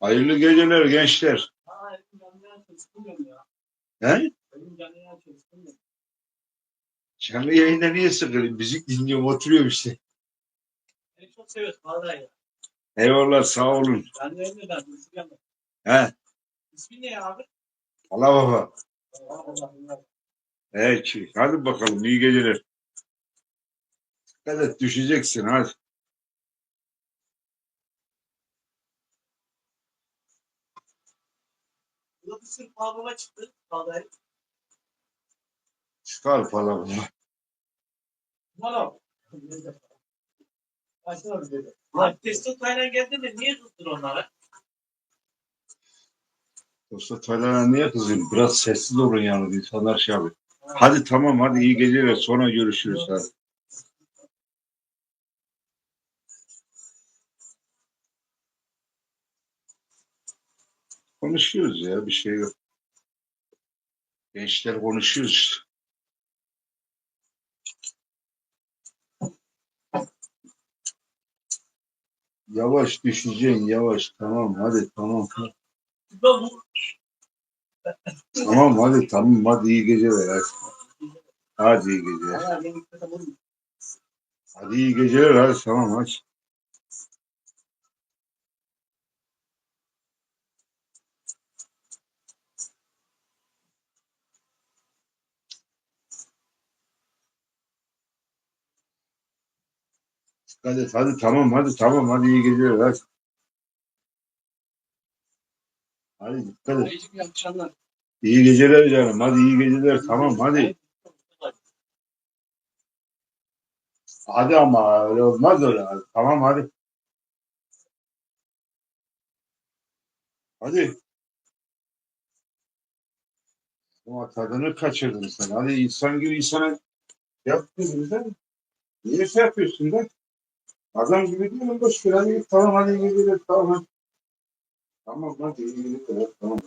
Hayırlı geceler gençler. Ha. He? Canlı yayında niye sıkılayım? Müzik dinliyorum oturuyorum işte. Seni çok seviyoruz vallahi. Eyvallah sağ olun. Elimde ben. Müslüman ben. He. İsmin ne abi? Allah baba. Evet. Hadi bakalım iyi geceler. Dikkat et düşeceksin hadi. Bu da bir sürü pahalıma çıktı. Vallahi. Çıkar falan. Tamam. Başla bir dedi. Lan testo kaynağı geldi de niye tuttun onlara? Dosta Taylan'a niye kızıyorsun? Biraz sessiz olun yani insanlar şey yapıyor. Hadi tamam hadi iyi geceler sonra görüşürüz hadi. Konuşuyoruz ya bir şey yok. Gençler konuşuyoruz. Yavaş düşeceksin yavaş tamam hadi tamam. Tamam hadi tamam hadi iyi geceler hadi. Hadi iyi geceler. Hadi iyi geceler hadi tamam hadi. Hadi hadi tamam hadi tamam hadi iyi geceler hadi. Hadi dikkat et. İyi geceler canım. Hadi iyi geceler. Tamam hadi. Hadi ama öyle olmaz öyle. Hadi. Tamam hadi. Hadi. Ama tadını kaçırdın sen. Hadi insan gibi insana yap kızım sen. Niye şey yapıyorsun da? Adam gibi değil mi? Boş ver. Hadi git. Tamam hadi geceler. Tamam. Tamam iyi geceler. Tamam.